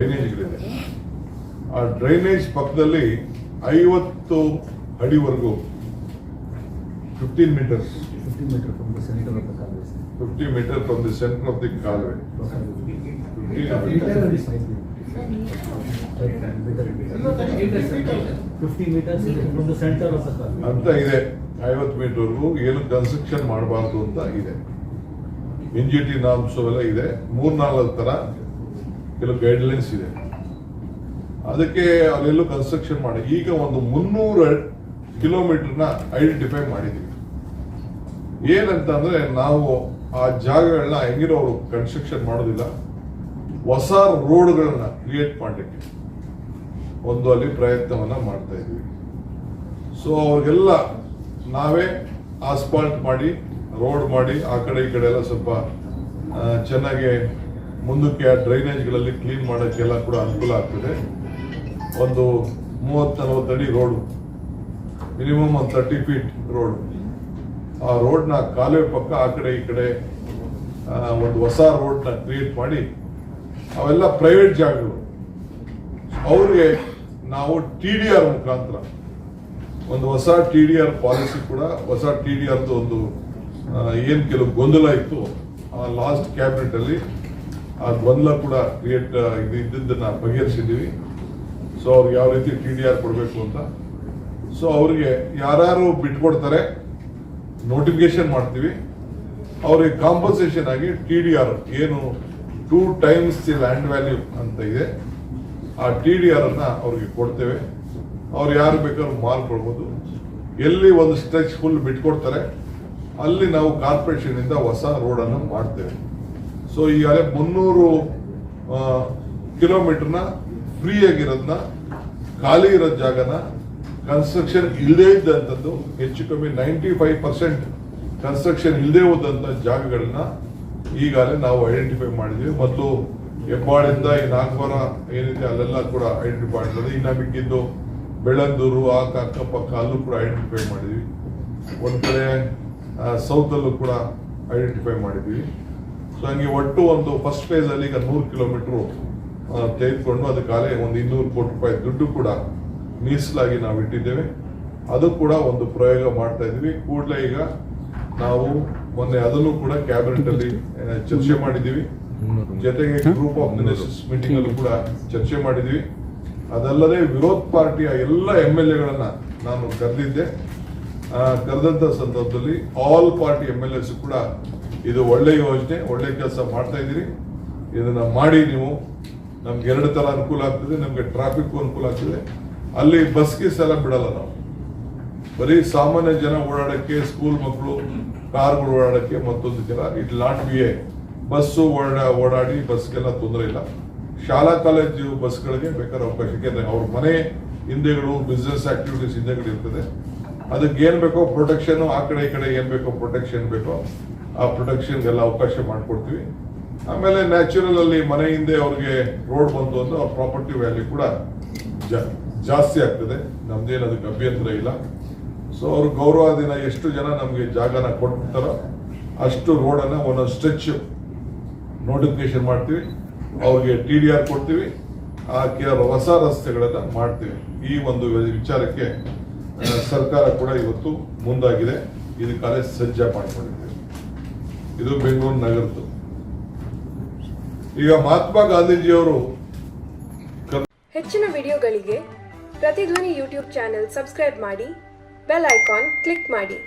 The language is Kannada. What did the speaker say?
ಡ್ರೈನೇಜ್ಗಳಿದೆ ಆ ಡ್ರೈನೇಜ್ ಪಕ್ಕದಲ್ಲಿ ಐವತ್ತು ಅಡಿವರೆಗೂ fifteen metres 50 meter from the center of the canal. Fifty metre from the centre of the ಕಾಲ್ವೆ. ಅಂತ ಇದೆ. ಐವತ್ತು ಮೀಟರ್ವರೆಗೂ ಏನು ಕನ್ಸ್ಟ್ರಕ್ಷನ್ ಮಾಡಬಾರ್ದು ಅಂತ ಇದೆ. ಎನ್ ಜಿ ಟಿ ನಾಮ್ಸ್ ಅವೆಲ್ಲ ಇದೆ. ಮೂರ್ನಾಲ್ಕು ತರ ಕೆಲವು ಗೈಡ್ಲೈನ್ಸ್ ಇದೆ. ಅದಕ್ಕೆ ಅಲ್ಲೆಲ್ಲೂ ಕನ್ಸ್ಟ್ರಕ್ಷನ್ ಮಾಡಿ. ಈಗ ಒಂದು ಮುನ್ನೂರು ಕಿಲೋಮೀಟರ್ನ ಐಡೆಂಟಿಫೈ ಮಾಡಿದ್ದೀವಿ. ಏನಂತ ಅಂದ್ರೆ ನಾವು ಆ ಜಾಗಗಳನ್ನ ಹೆಂಗಿರೋ ಅವರು ಕನ್ಸ್ಟ್ರಕ್ಷನ್ ಮಾಡೋದಿಲ್ಲ. ಹೊಸ ರೋಡ್ಗಳನ್ನ ಕ್ರಿಯೇಟ್ ಮಾಡಲಿಕ್ಕೆ ಒಂದು ಅಲ್ಲಿ ಪ್ರಯತ್ನವನ್ನ ಮಾಡ್ತಾ ಇದ್ವಿ. ಸೊ ಅವ್ರಿಗೆಲ್ಲ ನಾವೇ ಆಸ್ಪಾಲ್ಟ್ ಮಾಡಿ ರೋಡ್ ಮಾಡಿ, ಆ ಕಡೆ ಈ ಕಡೆ ಎಲ್ಲ ಸ್ವಲ್ಪ ಚೆನ್ನಾಗಿ ಮುಂದಕ್ಕೆ ಆ ಡ್ರೈನೇಜ್ಗಳಲ್ಲಿ ಕ್ಲೀನ್ ಮಾಡೋಕ್ಕೆಲ್ಲ ಕೂಡ ಅನುಕೂಲ ಆಗ್ತದೆ. ಒಂದು ಮೂವತ್ತು ನಲವತ್ತು ಅಡಿ ರೋಡು, ಮಿನಿಮಮ್ ಒಂದು ತರ್ಟಿ ಫೀಟ್ ರೋಡ್. ಆ ರೋಡ್ನ ಕಾಲುವೆ ಪಕ್ಕ ಆ ಕಡೆ ಈ ಕಡೆ ಒಂದು ಹೊಸ ರೋಡ್ನ ಕ್ರಿಯೇಟ್ ಮಾಡಿ ಅವೆಲ್ಲ ಪ್ರೈವೇಟ್ ಜಾಗಗಳು. ಅವ್ರಿಗೆ ನಾವು ಟಿ ಡಿ ಆರ್ ಮುಖಾಂತರ ಒಂದು ಹೊಸ ಟಿ ಡಿ ಆರ್ ಪಾಲಿಸಿ ಕೂಡ, ಹೊಸ ಟಿ ಡಿ ಆರ್ದು ಒಂದು ಏನು ಕೆಲವು ಗೊಂದಲ ಇತ್ತು, ಆ ಲಾಸ್ಟ್ ಕ್ಯಾಬಿನೆಟ್ ಅಲ್ಲಿ ಆ ಗೊಂದಲ ಕೂಡ ಕ್ರಿಯೇಟ್ ಇದು ಇದ್ದದ್ದನ್ನ ಬಗೆಹರಿಸಿದ್ದೀವಿ. ಸೊ ಅವ್ರಿಗೆ ಯಾವ ರೀತಿ ಟಿ ಡಿ ಆರ್ ಕೊಡಬೇಕು ಅಂತ. ಸೊ ಅವರಿಗೆ ಯಾರ್ಯಾರು ಬಿಟ್ಕೊಡ್ತಾರೆ ನೋಟಿಫಿಕೇಶನ್ ಮಾಡ್ತೀವಿ. ಅವರಿಗೆ ಕಾಂಪನ್ಸೇಷನ್ ಆಗಿ ಟಿ ಡಿ ಆರ್ ಏನು two times the land value ಅಂತ ಇದೆ. ಆ ಟಿ ಡಿ ಆರ್ ಅನ್ನ ಅವ್ರಿಗೆ ಕೊಡ್ತೇವೆ. ಅವ್ರು ಯಾರು ಬೇಕಾದ್ರೂ ಮಾಲ್ ಕೊಡ್ಬೋದು. ಎಲ್ಲಿ ಒಂದು ಸ್ಟ್ರೆಚ್ ಫುಲ್ ಬಿಟ್ಕೊಡ್ತಾರೆ, ಅಲ್ಲಿ ನಾವು ಕಾರ್ಪೊರೇಷನ್ ಇಂದ ಹೊಸ ರೋಡನ್ನು ಮಾಡ್ತೇವೆ. ಸೊ ಈಗಾಗಲೇ ಮುನ್ನೂರು ಕಿಲೋಮೀಟರ್ನ ಫ್ರೀ ಆಗಿರೋದನ್ನ ಖಾಲಿ ಇರೋ ಜಾಗನ ಕನ್ಸ್ಟ್ರಕ್ಷನ್ ಇಲ್ಲದೇ ಇದ್ದಂಥದ್ದು ಹೆಚ್ಚು ಕಮ್ಮಿ ನೈಂಟಿ ಫೈವ್ ಪರ್ಸೆಂಟ್ ಕನ್ಸ್ಟ್ರಕ್ಷನ್ ಇಲ್ಲದೆ ಹೋದಂಥ ಜಾಗಗಳನ್ನ ಈಗಾಗಲೇ ನಾವು ಐಡೆಂಟಿಫೈ ಮಾಡಿದ್ವಿ. ಮತ್ತು ಹೆಬ್ಬಾಳಿಂದ ಈ ನಾಲ್ಕವರ ಏನಿದೆ ಅಲ್ಲೆಲ್ಲ ಕೂಡ ಐಡೆಂಟಿಫೈ ಮಾಡಿರೋದು ಇನ್ನ ಮಿಕ್ಕಿದ್ದು ಬೆಳ್ಳಂದೂರು ಆಕ ಅಕ್ಕಪಕ್ಕ ಅಲ್ಲೂ ಕೂಡ ಐಡೆಂಟಿಫೈ ಮಾಡಿದ್ವಿ. ಒಂದ್ ಕಡೆ ಸೌತ್ ಅಲ್ಲೂ ಕೂಡ ಐಡೆಂಟಿಫೈ ಮಾಡಿದ್ವಿ. ಸೊ ಒಟ್ಟು ಒಂದು ಫಸ್ಟ್ ಫೇಸ್ ಅಲ್ಲಿ ಈಗ ನೂರು ಕಿಲೋಮೀಟರ್ ತೆಗೆದುಕೊಂಡು ಅದಕ್ಕಾಲೆ ಒಂದು ಇನ್ನೂರು ಕೋಟಿ ರೂಪಾಯಿ ದುಡ್ಡು ಕೂಡ ಮೀಸಲಾಗಿ ನಾವು ಇಟ್ಟಿದ್ದೇವೆ. ಅದು ಕೂಡ ಒಂದು ಪ್ರಯೋಗ ಮಾಡ್ತಾ ಇದ್ವಿ ಕೂಡಲೇ ಈಗ ನಾವು ಮೊನ್ನೆ ಅದನ್ನು ಕೂಡ ಕ್ಯಾಬಿನೆಟ್ ಅಲ್ಲಿ ಚರ್ಚೆ ಮಾಡಿದ್ದೀವಿ. ಜೊತೆಗೆ ಗ್ರೂಪ್ ಆಫ್ ಮಿನಿಸ್ಟರ್ಸ್ ಮೀಟಿಂಗ್ ಅಲ್ಲೂ ಕೂಡ ಚರ್ಚೆ ಮಾಡಿದ್ವಿ ಅದಲ್ಲದೆ ವಿರೋಧ ಪಾರ್ಟಿಯ ಎಲ್ಲ ಎಂ ಎಲ್ ಎಗಳನ್ನ ನಾನು ಕರೆದಿದ್ದೆ. ಕರೆದಂತ ಸಂದರ್ಭದಲ್ಲಿ all party M L S ಕೂಡ ಇದು ಒಳ್ಳೆ ಯೋಜನೆ, ಒಳ್ಳೆ ಕೆಲಸ ಮಾಡ್ತಾ ಇದ್ದೀರಿ. ಇದನ್ನ ಮಾಡಿ ನೀವು. ನಮ್ಗೆ ಎರಡು ತರ ಅನುಕೂಲ ಆಗ್ತದೆ, ನಮ್ಗೆ ಟ್ರಾಫಿಕ್ ಅನುಕೂಲ ಆಗ್ತದೆ. ಅಲ್ಲಿ ಬಸ್ ಗೀಸ್ ಎಲ್ಲ ಬಿಡಲ್ಲ ನಾವು. ಬರೀ ಸಾಮಾನ್ಯ ಜನ ಓಡಾಡಕ್ಕೆ ಸ್ಕೂಲ್ ಮಕ್ಕಳು ಕಾರ್ಗಳು ಓಡಾಡಕ್ಕೆ ಮತ್ತೊಂದು ಜನ. ಇಟ್ ನಾಟ್ ಬಿ ಎ ಬಸ್ಸು ಓಡಾ, ಓಡಾಡಿ ಬಸ್ಗೆಲ್ಲ ತೊಂದರೆ ಇಲ್ಲ. ಶಾಲಾ ಕಾಲೇಜು ಬಸ್ಗಳಿಗೆ ಬೇಕಾದ್ರೆ ಅವಕಾಶ ಅವ್ರ ಮನೆ ಹಿಂದೆಗಳು ಬಿಸ್ನೆಸ್ ಆಕ್ಟಿವಿಟೀಸ್ ಹಿಂದೆಗಳು ಇರ್ತದೆ. ಅದಕ್ಕೆ ಏನ್ ಬೇಕೋ ಪ್ರೊಟೆಕ್ಷನ್ ಆ ಕಡೆ ಈ ಕಡೆ ಏನ್ ಬೇಕೋ ಪ್ರೊಟೆಕ್ಷನ್ ಬೇಕೋ. ಆ ಪ್ರೊಟೆಕ್ಷನ್ಗೆಲ್ಲ ಅವಕಾಶ ಮಾಡಿಕೊಡ್ತೀವಿ. ಆಮೇಲೆ ನ್ಯಾಚುರಲ್ ಅಲ್ಲಿ ಮನೆ ಹಿಂದೆ ಅವ್ರಿಗೆ ರೋಡ್ ಬಂತು ಅಂದ್ರೆ ಅವ್ರ ಪ್ರಾಪರ್ಟಿ ವ್ಯಾಲ್ಯೂ ಕೂಡ ಜಾಸ್ತಿ ಆಗ್ತದೆ. ನಮ್ದೇನು ಅದಕ್ಕೆ ಅಭ್ಯಂತರ ಇಲ್ಲ. ಸೊ ಅವ್ರ ಗೌರವ ದಿನ ಎಷ್ಟು ಜನ ನಮಗೆ ಜಾಗನ ಕೊಡ್ತಾರೋ ಅಷ್ಟು ರೋಡನ್ನು ಒಂದೊಂದು ಸ್ಟ್ರೆಚ್ ನೋಟಿಫಿಕೇಶನ್ ಮಾಡ್ತೀವಿ. ಅವ್ರಿಗೆ ಟಿ ಡಿ ಆರ್ ಕೊಡ್ತೀವಿ. ಆ ಕೆಲವು ಹೊಸ ರಸ್ತೆಗಳನ್ನು ಮಾಡ್ತೀವಿ. ಈ ಒಂದು ವಿಚಾರಕ್ಕೆ ಸರ್ಕಾರ ಕೂಡ ಇವತ್ತು ಮುಂದಾಗಿದೆ. ಇದಕ್ಕಾಲೆ ಸಜ್ಜ ಮಾಡಿಕೊಂಡಿದ್ದೇವೆ ಇದು ಬೆಂಗಳೂರು ನಗರದ್ದು. ಈಗ ಮಹಾತ್ಮ ಗಾಂಧೀಜಿಯವರು ಹೆಚ್ಚಿನ ವಿಡಿಯೋಗಳಿಗೆ ಪ್ರತಿಧ್ವನಿ ಯೂಟ್ಯೂಬ್ ಚಾನೆಲ್ ಸಬ್ಸ್ಕ್ರೈಬ್ ಮಾಡಿ, ಬೆಲ್ ಐಕಾನ್ ಕ್ಲಿಕ್ ಮಾಡಿ.